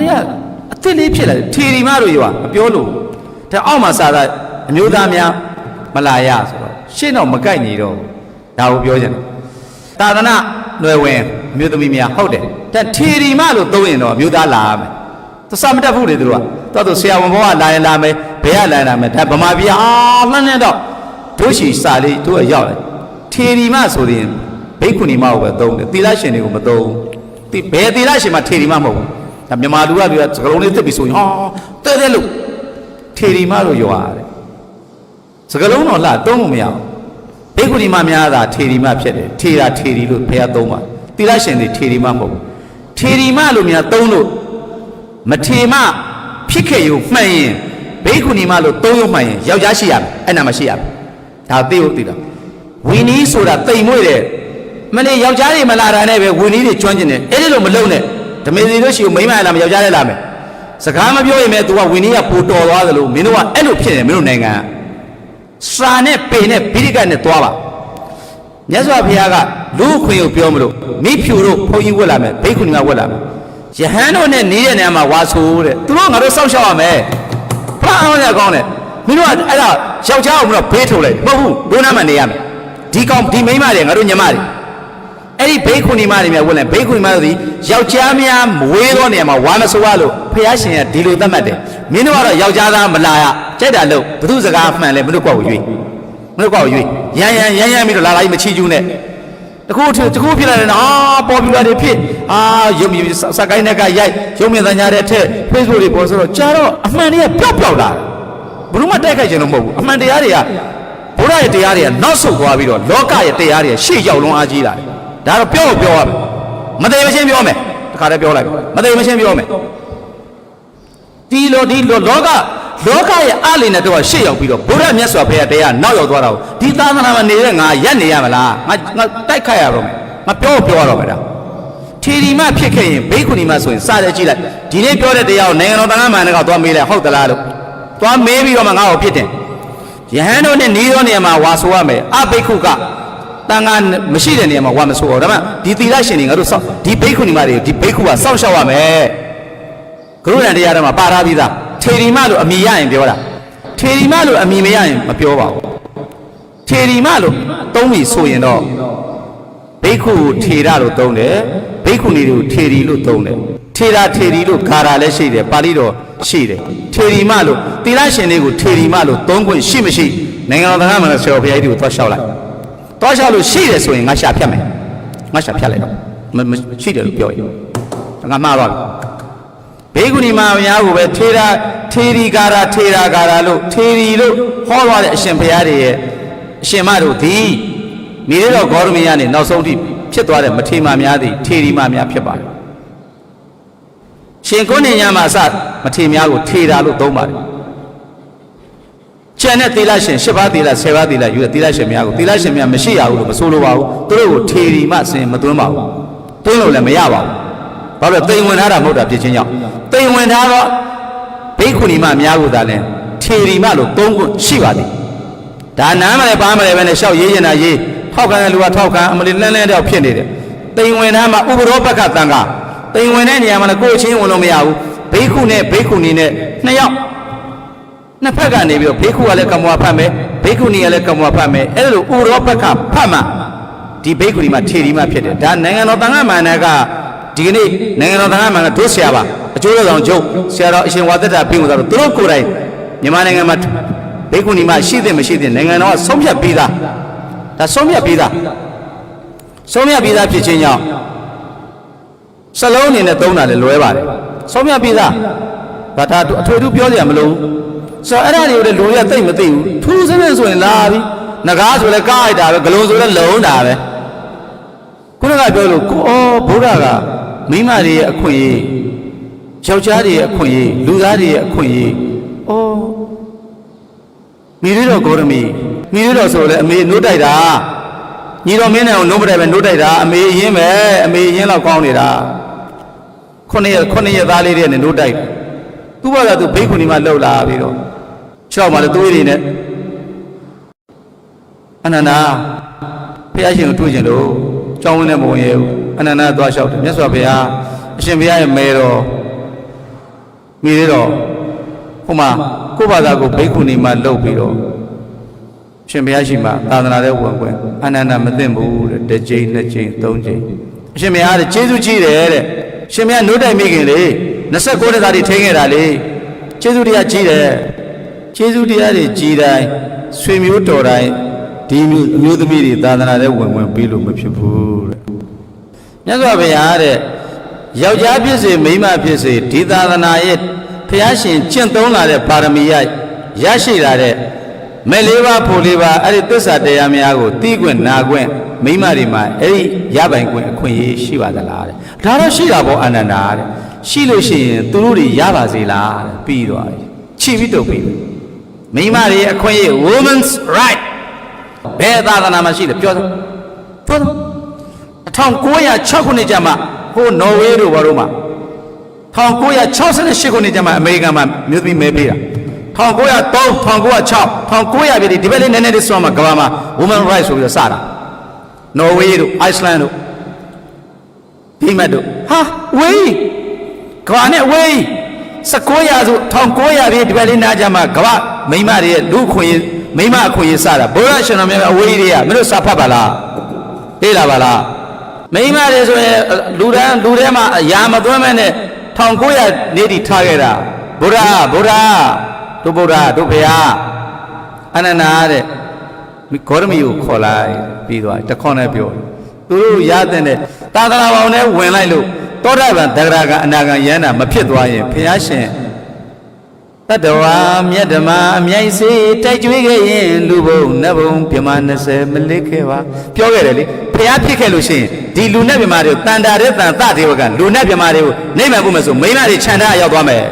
မြန်မာတွေကအစ်စ်လေးဖြစ်လာတယ်ထေရီမတို့ရောမပြောလို့ဒါအောက်မှာစာသားအမျိုးသားများမလာရဆိုတော့ရှင်းတော့မကိုက်နေတော့ဒါကိုပြောချင်တယ်သာသနာຫນွယ်ဝင်အမျိုးသမီးများဟုတ်တယ်ဒါထေရီမလို့သုံးရင်တော့အမျိုးသားလာရမယ်သစမတက်ဘူးလေသူတို့ကတော်တော်ဆရာဝန်ဘောကလာရင်လာမယ်ဘယ်ကလာရင်လာမယ်ဒါဗမာပြည်ကအာလှမ်းနေတော့တို့ရှိစာလေးတို့ကရောက်တယ်ထေရီမဆိုရင်ဘိက္ခုနီမကိုပဲသုံးတယ်သီလရှင်တွေကိုမသုံးဘူးဒီဘယ်သီလရှင်မှထေရီမမဟုတ်ဘူး ဒါမြန်မာလူကတွေကစကလုံးလေးတက်ပြီးဆိုရင်ဟာတဲ့တဲ့လို့ထေရီမလို့ရွာတယ်စကလုံးတော့လှသုံးလို့မရဘူးဘိက္ခုနီမများတာထေရီမဖြစ်တယ်ထေတာထေရီလို့ဘယ်ကသုံးပါသီလရှင်တွေထေရီမမဟုတ်ဘူးထေရီမလို့များသုံးလို့မထေမဖြစ်ခဲ့ရုံမှန်ရင်ဘိက္ခုနီမလို့သုံးရုံမှန်ရင်ယောက်ျားရှိရမယ်အဲ့နာမရှိရမယ်ဒါသိဟုတ်သိတာဝီနီးဆိုတာတိမ်မွေ့တယ်မနေ့ယောက်ျားတွေမလာတာနဲ့ပဲဝီနီးတွေကျွမ်းကျင်တယ်အဲ့ဒီလိုမလုံနဲ့ ဓမေစီတို့ရှိကိုမိန်းမလာမယောက်ျားလည်းလာမယ်စကားမပြောရင်ပဲ तू ကဝီနီးကပိုတော်သွားသလိုမင်းတို့ကအဲ့လိုဖြစ်နေမင်းတို့နိုင်ငံကစာနဲ့ပေနဲ့ဗိဓိကနဲ့သွားပါမြတ်စွာဘုရားကလူအခွင့်ကိုပြောမလို့မိဖြူတို့ဘုန်းကြီးဝတ်လာမယ်ဘိက္ခုနီမဝတ်လာမယ်ယဟန်တို့နဲ့နေတဲ့နေရာမှာဝါဆိုးတဲ့သူတို့ငါတို့စောင့်ရှောက်ရမယ်ဖာအောင်ရကောင်းတယ်မင်းတို့ကအဲ့ဒါယောက်ျားအောင်မလို့ဘေးထုတ်လိုက်မဟုတ်ဘူးဒုနာမှနေရမယ်ဒီကောင်ဒီမိန်းမတွေငါတို့ညီမတွေ အဲ့ဒီဘေးခုနီမတွေများဝင်လဲဘေးခုနီမတို့ဒီယောက်ျားများမဝေးသောနေရာမှာဝါမဆိုးရလို့ဖះရှင်ကဒီလိုသတ်မှတ်တယ်မင်းတို့ကတော့ယောက်ျားသားမလာရကြိုက်တာလို့ဘသူစကားမှန်လဲမင်းတို့ကောက်ကိုရွေးမင်းတို့ကောက်ကိုရွေးရန်ရန်ရန်ရန်ပြီးတော့လာလာကြီးမချီကျူးနဲ့တခုတခုဖြစ်လာတယ်နော်အာပေါ်ပူလာတွေဖြစ်အာရုပ်မြင်စကိုင်းနဲ့ကရိုက်ရုပ်မြင်သညာတဲ့ထက် Facebook တွေပေါ်ဆိုတော့ကြာတော့အမှန်တွေကပျောက်ပျောက်လာတယ်ဘယ်လို့မှတိုက်ခိုက်ခြင်းလို့မဟုတ်ဘူးအမှန်တရားတွေကဘုရားရဲ့တရားတွေကနောက်ဆုတ်သွားပြီးတော့လောကရဲ့တရားတွေကရှေ့ရောက်လွန်အားကြီးလာတယ် ဒါတော့ပြောပြောရမယ်မသေးမချင်းပြောမယ်တခါတည်းပြောလိုက်မသေးမချင်းပြောမယ်ဒီလိုဒီလိုလောကလောကရဲ့အလင်းနဲ့တော့ရှေ့ရောက်ပြီးတော့ဘုရားမြတ်စွာဘုရားတရားနောက်ရောက်သွားတာကိုဒီသာသနာမှာနေတဲ့ငါရက်နေရမလားငါငါတိုက်ခိုက်ရတော့မယ်ငါပြောပြောရတော့မယ်ဒါထီရီမဖြစ်ခဲ့ရင်ဘိက္ခုနီမဆိုရင်စတယ်ကြည့်လိုက်ဒီနေ့ပြောတဲ့တရားကိုနိုင်ငံတော်တန်ခါမှန်ကသွားမေးလိုက်ဟုတ်သလားလို့သွားမေးပြီးတော့မှငါ့ကိုဖြစ်တယ်ယဟန်တို့နဲ့နေသောနေရာမှာဝါဆိုရမယ်အဘိက္ခုက တန်ခါမရှိတဲ့နေရာမှာဝါမဆိုတော့ဒါမှဒီသီလရှင်တွေငါတို့စောင့်ဒီဘိက္ခုနီမတွေဒီဘိက္ခုကစောင့်ရှောက်ရမယ်ကရုဏာတရားထဲမှာပါထားပြီးသားထေရီမလို့အမိရရင်ပြောတာထေရီမလို့အမိမရရင်မပြောပါဘူးထေရီမလို့သုံးပြီဆိုရင်တော့ဘိက္ခုကိုထေရလို့သုံးတယ်ဘိက္ခုနီကိုထေရီလို့သုံးတယ်ထေရာထေရီလို့ဂါရာလည်းရှိတယ်ပါဠိတော်ရှိတယ်ထေရီမလို့သီလရှင်တွေကိုထေရီမလို့သုံးခွင့်ရှိမရှိနိုင်ငံတော်သံဃာမှာဆရာဘုရားကြီးကိုသွားလျှောက်လိုက် သွားလျှောက်လို့ရှိတယ်ဆိုရင်ငါရှာဖြတ်မယ်ငါရှာဖြတ်လိုက်တော့မမရှိတယ်လို့ပြောရင်ငါမှားသွားပြီဘေကုဏီမအများကိုပဲထေရာထေရီကာရာထေရာကာရာလို့ထေရီလို့ဟောသွားတဲ့အရှင်ဘုရားတွေရဲ့အရှင်မတို့သည်မိရတော်ဂေါရမင်းကနေနောက်ဆုံးထိဖြစ်သွားတဲ့မထေမများသည်ထေရီမများဖြစ်ပါတယ်ရှင်ကုဏ္ဏညမှာအစမထေများကိုထေရာလို့သုံးပါတယ် ကျန်တဲ့သီလရှင်၈ပါးသီလ၁၀ပါးသီလယူတဲ့သီလရှင်များကိုသီလရှင်များမရှိရဘူးလို့မဆိုလိုပါဘူးသူတို့ကိုထေရီမစင်မသွင်းပါဘူးသွင်းလို့လည်းမရပါဘူးဘာလို့တိမ်ဝင်ထားတာမဟုတ်တာဖြစ်ချင်းကြောင့်တိမ်ဝင်ထားတော့ဘိက္ခုနီမအများကိုသာလဲထေရီမလို့သုံးခုရှိပါသည်ဒါနားမလဲပါမလဲပဲနဲ့ရှောက်ရေးရင်တာရေးထောက်ခံတဲ့လူကထောက်ခံအမလီလန်းလန်းတော့ဖြစ်နေတယ်တိမ်ဝင်ထားမှာဥပရောပက္ခတန်ခါတိမ်ဝင်တဲ့နေရာမှာလည်းကိုယ်ချင်းဝင်လို့မရဘူးဘိက္ခုနဲ့ဘိက္ခုနီနဲ့နှစ်ယောက် နှစ်ဖက်ကနေပြီးတော့ဘိက္ခုကလည်းကမ္မဝဖတ်မယ်ဘိက္ခုနီကလည်းကမ္မဝဖတ်မယ်အဲ့လိုဥပရောပက္ခဖတ်မှဒီဘိက္ခုနီမှာထေရီမဖြစ်တယ်ဒါနိုင်ငံတော်တန်ခါမာနကဒီကနေ့နိုင်ငံတော်သားမှန်ကတို့ဆရာပါအကျိုးတော်ဆောင်ကျုပ်ဆရာတော်အရှင်ဝါသက်တာပြင်လို့ဆိုတော့သူတို့ကိုယ်တိုင်မြန်မာနိုင်ငံမှာဘိက္ခုနီမရှိတဲ့မရှိတဲ့နိုင်ငံတော်ကဆုံးဖြတ်ပြီးသားဒါဆုံးဖြတ်ပြီးသားဆုံးဖြတ်ပြီးသားဖြစ်ခြင်းကြောင့်စလုံးအနေနဲ့သုံးတာလည်းလွဲပါတယ်ဆုံးဖြတ်ပြီးသားဘာသာအထွေထူးပြောစရာမလိုဘူး ဆိုတော့အဲ့ဒါတွေကိုလည်းလူတွေကသိမသိဘူးထူးစင်းစင်းဆိုရင်လာပြီငကားဆိုလည်းကားလိုက်တာပဲဂလုံးဆိုလည်းလုံးတာပဲခုနကပြောလို့ကိုဩဘုရားကမိန်းမတွေရဲ့အခွင့်အရေးယောက်ျားတွေရဲ့အခွင့်အရေးလူသားတွေရဲ့အခွင့်အရေးဩမိရတော်ဂေါရမီမိရတော်ဆိုလည်းအမေနှုတ်တိုက်တာညီတော်မင်းနဲ့အောင်နှုတ်ပတဲ့ပဲနှုတ်တိုက်တာအမေအရင်ပဲအမေအရင်တော့ကောင်းနေတာခုနှစ်ရက်ခုနှစ်ရက်သားလေးတွေနဲ့နှုတ်တိုက်သူ့ဘာသာသူဘိက္ခုနီမလှုပ်လာပြီးတော့ ခြေောက်မှလည်းသွေးတွေနဲ့အနန္ဒာဖះရှင်ကိုတွေ့ကျင်လို့ကြောင်းဝင်တဲ့မဝင်ရဘူးအနန္ဒသွားလျှောက်တယ်မြတ်စွာဘုရားအရှင်ဘုရားရဲ့မဲတော်မိသေးတော့ဟိုမှာကိုယ့်ဘာသာကိုဘိက္ခုနီမှာလှုပ်ပြီးတော့ရှင်ဘုရားရှိခိုးသာသနာတဲ့ဝင်ခွင့်အနန္တမသိမ့်ဘူးတဲ့တစ်ကြိမ်နှစ်ကြိမ်သုံးကြိမ်အရှင်ဘုရားတဲ့ကျေးဇူးကြီးတယ်တဲ့ရှင်ဘုရားနိုးတိုင်မိခင်လေ29နှစ်သားတွေထိန်းခဲ့တာလေကျေးဇူးတရားကြီးတယ် ကျေးဇူးတရားတွေကြီးတိုင်းဆွေမျိုးတော်တိုင်းဒီမျိုးအမျိုးသမီးတွေသာသနာတဲ့ဝင်ဝင်ပြီးလို့မဖြစ်ဘူးတဲ့မြတ်စွာဘုရားတဲ့ယောက်ျားဖြစ်စေမိန်းမဖြစ်စေဒီသာသနာရဲ့ဘုရားရှင်ကျင့်သုံးလာတဲ့ပါရမီရရရှိလာတဲ့မဲ့လေးပါးဖို့လေးပါးအဲ့ဒီသစ္စာတရားများကိုတီးခွင့်နာခွင့်မိမတွေမှာအဲ့ဒီရပိုင်ခွင့်အခွင့်အရေးရှိပါသလားတဲ့ဒါတော့ရှိတာပေါ့အနန္တာတဲ့ရှိလို့ရှိရင်သူတို့တွေရပါစေလားတဲ့ပြီးတော့ချီပြီးတုတ်ပြီး မိမတွေအခွင့်အရေး women's right ဘယ်သာသနာမှာရှိတယ်ပြောတယ်ပြောတယ်1906ခုနှစ်ကျမှဟိုနော်ဝေးတို့ဘာလို့မှာ1968ခုနှစ်ကျမှအမေရိကန်မှာမြို့သမီးမဲပေးတာ1903 1906 1900ပြည်ဒီဘက်လေးနည်းနည်းလေးစွမ်းမှာကမ္ဘာမှာ women rights ဆိုပြီးတော့စတာနော်ဝေးတို့ Iceland တို့ဒိမတ်တို့ဟာဝေးကမ္ဘာနဲ့ဝေး 1900ဆို1900ပြည်ဒီဘက်လေးနားကြမှာကမ္ဘာမိန်းမတွေရဲ့လူခွင့်မိန်းမအခွင့်အရေးစတာဘုရားရှင်တော်မြတ်အဝေးတွေကမင်းတို့စာဖတ်ပါလားဟေးလာပါလားမိန်းမတွေဆိုရင်လူတန်းလူထဲမှာအရာမသွင်းမဲ့နဲ့1900နေတီထားခဲ့တာဘုရားဘုရားတို့ဗုဒ္ဓတို့ဖေဟာအနန္နာတဲ့ဂေါရမီကိုခေါ်လိုက်ပြီးသွားတခွန်းနဲ့ပြောသူတို့ရတဲ့နဲ့သာသနာပေါင်းနဲ့ဝင်လိုက်လို့ တောတပံတဂရကအနာဂံယန္တာမဖြစ်သွားရင်ဖះရှင်တတဝါမြတ်ဓမ္မအမြိုက်စေတိုက်ကြွေးခဲ့ရင်လူဘုံနတ်ဘုံပြမ20မလစ်ခဲ့ပါပြောခဲ့တယ်လေဖះဖြစ်ခဲ့လို့ရှိရင်ဒီလူနဲ့ပြမတွေကိုတန်တာတဲ့တန်တတေဝကလူနဲ့ပြမတွေကိုနေမှန်ဖို့မဆိုမိမတွေခြံထားရောက်သွားမယ်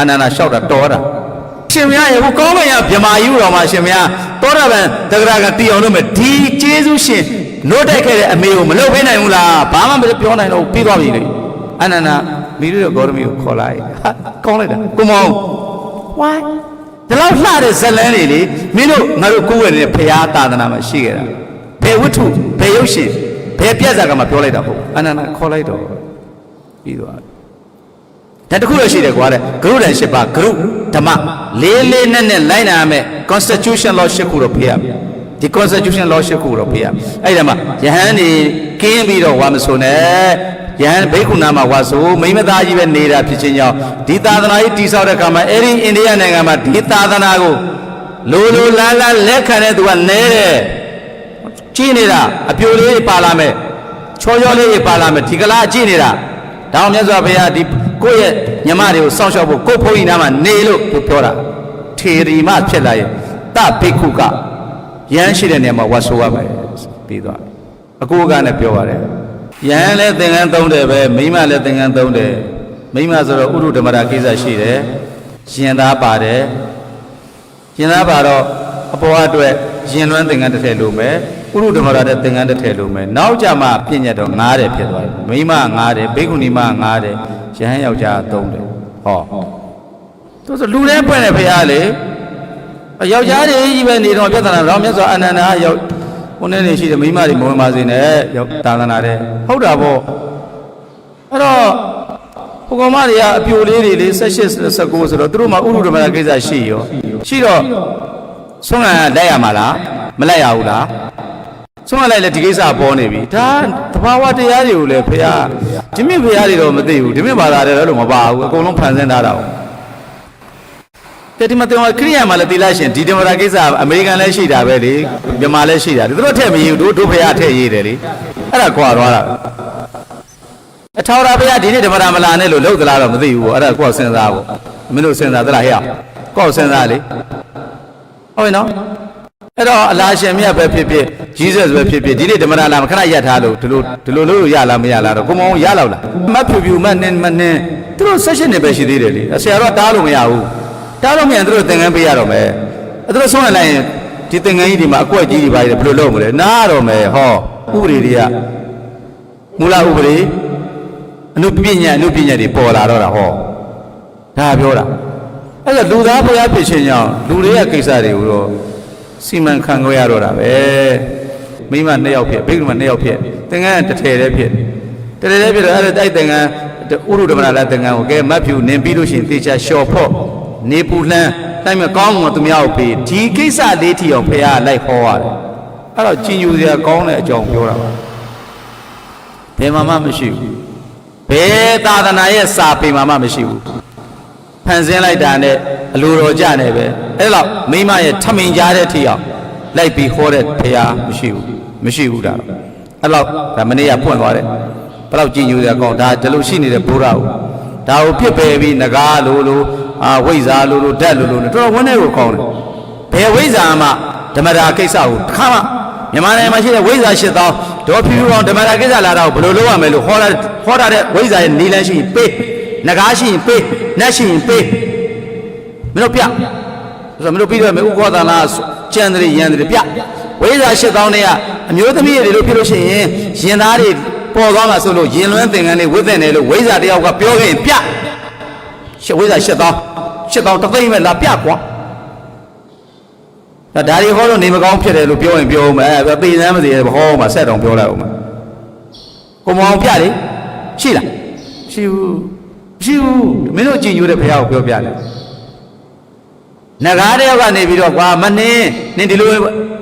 အနန္နာလျှောက်တာတော်တာရှင်မရရေဟိုကောင်းမရမြမာယူတော်မှာရှင်မရတောရပံတဂရကတီအောင်လို့မယ်ဒီကျေးဇူးရှင် နိုးတိုက်ခဲ့တဲ့အမေကိုမလုပ်ပေးနိုင်ဘူးလားဘာမှမပြောနိုင်တော့ပြီးသွားပြီလေအနန္နာမိတို့ရဲ့ဂေါရမီကိုခေါ်လိုက်ဟာကောင်းလိုက်တာကိုမောင် why ဒီလောက်လှတဲ့ဇလန်းတွေလေမင်းတို့ငါတို့ကိုယ်ဝယ်နေတဲ့ဖရာသာသနာမှာရှိခဲ့တာဘယ်ဝတ္ထုဘယ်ရုပ်ရှင်ဘယ်ပြက်စာကမှပြောလိုက်တာပေါ့အနန္နာခေါ်လိုက်တော့ပြီးသွားပြီဒါတခုတော့ရှိတယ်ကွာတဲ့ဂရုတန်၈ပါးဂရုဓမ္မလေးလေးနက်နက်လိုက်နာရမယ် constitution law ၈ခုတော့ဖေးရမယ် ဒီ constitution law ၈ခုတော့ဖေးရမယ်အဲ့ဒါမှယဟန်နေကင်းပြီးတော့ဝါမဆိုနဲ့ယဟန်ဘိက္ခုနာမှာဝါဆိုမိမသားကြီးပဲနေတာဖြစ်ခြင်းကြောင့်ဒီသာသနာကြီးတိဆောက်တဲ့အခါမှာအဲ့ဒီအိန္ဒိယနိုင်ငံမှာဒီသာသနာကိုလိုလိုလားလားလက်ခံတဲ့သူကနဲတယ်ကြည်နေတာအပြိုလေးပါလာမယ်ချောချောလေးပါလာမယ်ဒီကလားကြည်နေတာဒါအောင်မြတ်စွာဘုရားဒီကိုယ့်ရဲ့ညမတွေကိုစောင့်ရှောက်ဖို့ကိုယ့်ဘုန်းကြီးနားမှာနေလို့ပြောတာထေရီမဖြစ်လာရင်တဘိက္ခုက ယဟန်ရှိတဲ့နေရာမှာဝတ်ဆိုရမယ်ပြီးသွားအကိုကလည်းပြောပါတယ်ယဟန်လည်းသင်္ကန်းသုံးတယ်ပဲမိန်းမလည်းသင်္ကန်းသုံးတယ်မိန်းမဆိုတော့ဥရုဓမ္မရာကိစ္စရှိတယ်ရင်သားပါတယ်ရင်သားပါတော့အပေါ်အတွက်ရင်လွမ်းသင်္ကန်းတစ်ထည်လိုမယ်ဥရုဓမ္မရာတဲ့သင်္ကန်းတစ်ထည်လိုမယ်နောက်ကြမှာပြည့်ညတ်တော့ငားတယ်ဖြစ်သွားတယ်မိန်းမငားတယ်ဘိက္ခုနီမငားတယ်ယဟန်ယောက်ျားသုံးတယ်ဟောသူဆိုလူတဲ့ပွင့်တယ်ဖေဟာလေ ယောက်ျားတွေကြီးပဲနေတော့ပြဿနာတော့မြတ်စွာအနန္ဒာရောက်ဘုန်းနဲ့နေရှိတယ်မိန်းမတွေမဝင်ပါစေနဲ့ရောက်သာသနာတဲ့ဟုတ်တာပေါ့အဲ့တော့ဘုကောင်မတွေကအပြိုလေးတွေလေ16 19ဆိုတော့သူတို့မှာဥရုဓမ္မရာကိစ္စရှိရောရှိတော့ဆုံးခံလိုက်ရမှာလားမလိုက်ရဘူးလားဆုံးလိုက်လဲဒီကိစ္စပေါ်နေပြီဒါတဘာဝတရားတွေကိုလည်းဖေဟာဒီမြင့်ဖေဟာတွေတော့မသိဘူးဒီမြင့်ဘာသာတွေတော့မပါဘူးအကုန်လုံးဖန်ဆင်းထားတာဟု တ်ကဲဒီမှာတင်ခရိယာမှာလည်းတိလိုက်ရှင်ဒီဒီမရာကိစ္စအမေရိကန်လည်းရှိတာပဲလေမြန်မာလည်းရှိတာသူတို့ထည့်မရေးဘူးတို့တို့ဖေဟာထည့်ရေးတယ်လေအဲ့ဒါကွာသွားတာအထောက်ရဖေဟာဒီနေ့ဓမ္မရာမလာနဲ့လို့လောက်သလားတော့မသိဘူးပေါ့အဲ့ဒါကိုယ့်စဉ်းစားပေါ့မင်းတို့စဉ်းစားသလားဟဲ့ကိုယ့်စဉ်းစားလေဟုတ်ပြီနော်အဲ့တော့အလားရှင်မြတ်ပဲဖြစ်ဖြစ်ဂျီးဇက်ပဲဖြစ်ဖြစ်ဒီနေ့ဓမ္မရာလာမခဏရက်ထားလို့ဒီလိုဒီလိုလို့ရလားမရလားတော့ကိုမောင်ရလောက်လားမတ်ဖြူဖြူမတ်နင်းမနင်းသူတို့ဆက်ရှင်နေပဲရှိသေးတယ်လေဆရာတော်တားလို့မရဘူး တားလို့မရသူတို့သင်္ကန်းပေးရတော့မယ်အဲ့ဒါဆုံးလိုက်ရင်ဒီသင်္ကန်းကြီးဒီမှာအကွက်ကြီးတွေပါဘယ်လိုလုပ်မလဲနားရတော့မယ်ဟောဥပဒေတွေကမူလဥပဒေအနုပညာအနုပညာတွေပေါ်လာတော့တာဟောဒါပြောတာအဲ့ဒါလူသားဘုရားဖြစ်ခြင်းကြောင့်လူတွေရဲ့ကိစ္စတွေကိုတော့စီမံခန့်ခွဲရတော့တာပဲမိမနှစ်ယောက်ဖြစ်ဘိက္ခုမနှစ်ယောက်ဖြစ်သင်္ကန်းတစ်ထည်တည်းဖြစ်တည်းတည်းဖြစ်တော့အဲ့ဒါတိုက်သင်္ကန်းဥရုဓမ္မလာသင်္ကန်းကိုကဲမတ်ဖြူနင်ပြီးလို့ရှိရင်တေချာလျှော်ဖို့ နေပူလှမ်းတိုင်းမကောင်းမှသူများကိုပေးဒီကိစ္စလေးထီအောင်ဖះလိုက်ဟောရတယ်အဲ့တော့ကြင်ယူစရာကောင်းတဲ့အကြောင်းပြောတာပါဘယ်မှာမှမရှိဘူးဘယ်သာသနာရဲ့စာပေမှာမှမရှိဘူးဖန်ဆင်းလိုက်တာနဲ့အလိုတော်ကြနေပဲအဲ့လောက်မိမရဲ့ထမင်ကြားတဲ့ထီအောင်လိုက်ပြီးဟောတဲ့ဖះမရှိဘူးမရှိဘူးဒါတော့အဲ့လောက်ဒါမနေ့ကဖွင့်သွားတယ်ဘယ်လောက်ကြင်ယူစရာကောင်းဒါဒီလိုရှိနေတဲ့ဘုရားကိုဒါကိုဖြစ်ပယ်ပြီးငကားလိုလို အာဝိဇ္ဇာလိုလိုဓာတ်လိုလိုနဲ့တော်တော်ဝန်းထဲကိုကောင်းတယ်ဘယ်ဝိဇ္ဇာမှဓမ္မတာကိစ္စကိုတစ်ခါမှမြန်မာနိုင်ငံမှာရှိတဲ့ဝိဇ္ဇာ၈000ဒေါ်ဖြူဖြူအောင်ဓမ္မတာကိစ္စလာတာကိုဘယ်လိုလုပ်ရမလဲလို့ဟောတာဟောတာတဲ့ဝိဇ္ဇာရဲ့နေလန်းရှိရင်ပေးငကားရှိရင်ပေးနတ်ရှိရင်ပေးမင်းတို့ပြဆိုတော့မင်းတို့ပြီးတော့မဥက္ကောသနာကျန်တယ်ရန်တယ်ပြဝိဇ္ဇာ၈000နဲ့ကအမျိုးသမီးတွေလို့ဖြစ်လို့ရှိရင်ရင်သားတွေပေါ်သွားမှာဆိုလို့ရင်လွန်းသင်္ကန်းလေးဝိသင်တယ်လို့ဝိဇ္ဇာတယောက်ကပြောခဲ့ရင်ပြရှဝိဇ္ဇာ၈000 8000တသိန်းပဲလာပြကွာဒါဒါတွေဟောလို့နေမကောင်းဖြစ်တယ်လို့ပြောရင်ပြောအောင်မယ်အဲပေစမ်းမစီဟောမှာဆက်တောင်ပြောလိုက်အောင်မယ်ကိုမောင်ပြလေရှိလားရှိဘူးရှိဘူးမင်းတို့ကြည်ညိုတဲ့ဘုရားကိုပြောပြတယ်နဂါးတယောက်ကနေပြီးတော့ကွာမနှင်းနင်းဒီလို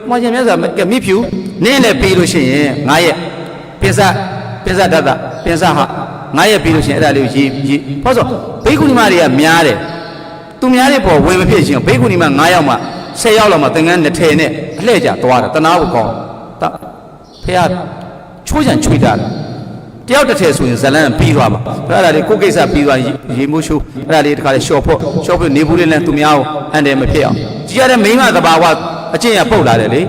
မောင်ရှင်မြတ်စွာကမိဖြူနင်းလည်းပြီးလို့ရှိရင်ငါရဲ့ပစ္စပစ္စတတပစ္စဟာငါရဲ့ပြီးလို့ရှိရင်အဲ့ဒါလေးကိုရေးရေးဟောဆိုဘိက္ခုနီမတွေကများတယ် သူများတွေပေါ်ဝင်မဖြစ်ချင်းဘိက္ခုနီမ9ယောက်မှ10ယောက်လောက်မှသင်္ကန်း20နဲ့အလှည့်ကြသွားတာတနာဖို့ကောင်းတဖះချိုးချံချွေးတာတယောက်တစ်ထည်ဆိုရင်ဇလန်းပြီးသွားမှာအဲ့ဒါလေးကိုကိစ္စပြီးသွားရေမိုးချိုးအဲ့ဒါလေးတခါလေးရှော့ဖို့ရှော့ဖို့နေဘူးလေးနဲ့သူများကိုအန်တယ်မဖြစ်အောင်ကြည်ရတဲ့မိန်းမသဘာဝအကျင့်ရပုတ်လာတယ်လေ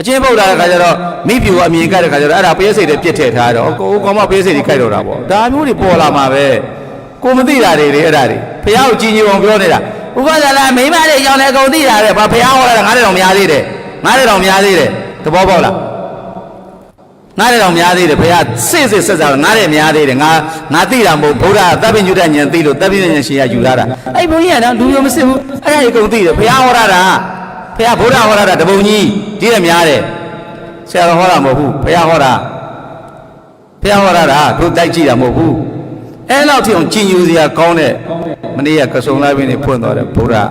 အချင်းပုတ်လာတဲ့ခါကျတော့မိဖြူအမြင်ကတဲ့ခါကျတော့အဲ့ဒါပေးစိတ်တွေပြစ်ထည့်ထားတော့ကိုကောင်မပေးစိတ်တွေကြိုက်တော့တာပေါ့ဒါမျိုးတွေပေါ်လာမှာပဲ ကိုမသိတာတွေလေအဲ့ဒါတွေဖះကိုကြည်ညိုအောင်ပြောနေတာဥပဒလာမိမတွေကြောင့်လည်းကုန်သိတာပဲဘာဖះဟောတာငါးတဲ့တော်များသေးတယ်ငါးတဲ့တော်များသေးတယ်သဘောပေါက်လားငါးတဲ့တော်များသေးတယ်ဖះစစ်စစ်ဆက်ဆက်ငါးတဲ့များသေးတယ်ငါငါသိတာမဟုတ်ဘုရားတပ်ပိညုတဉာဏ်သိလို့တပ်ပိညုတဉာဏ်ရှင်ရယူလာတာအဲ့ဘုန်းကြီးကတော့လူမျိုးမစစ်ဘူးအဲ့ဒါကြီးကုန်သိတယ်ဖះဟောတာဖះဘုရားဟောတာတပုံကြီးဒီတဲ့များတယ်ဆရာတော်ဟောတာမဟုတ်ဘူးဖះဟောတာဖះဟောတာကတို့တိုက်ကြည့်တာမဟုတ်ဘူး အဲ့လောက်ထိအောင်ကြည်ညိုစရာကောင်းတဲ့မနေ့ကကဆုံလိုက်ပင်နေဖွင့်သွားတဲ့ဘုရား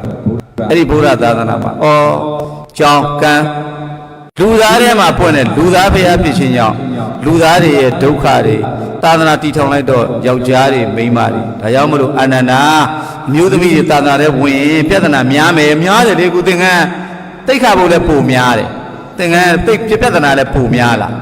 အဲ့ဒီဘုရားသာသနာမှာဩကြောင်းကံလူသားထဲမှာဖွင့်တဲ့လူသားဖះဖြစ်ခြင်းကြောင့်လူသားတွေရဲ့ဒုက္ခတွေသာသနာတည်ထောင်လိုက်တော့ယောက်ျားတွေမိန်းမတွေဒါကြောင့်မလို့အာနန္ဒာအမျိုးသမီးတွေသာသနာထဲဝင်ရင်ပြဿနာများမယ်များတယ်လေကုသင်္ကန်းတိတ်ခါဖို့လည်းပုံများတယ်သင်္ကန်းတိတ်ပြဿနာလည်းပုံများလား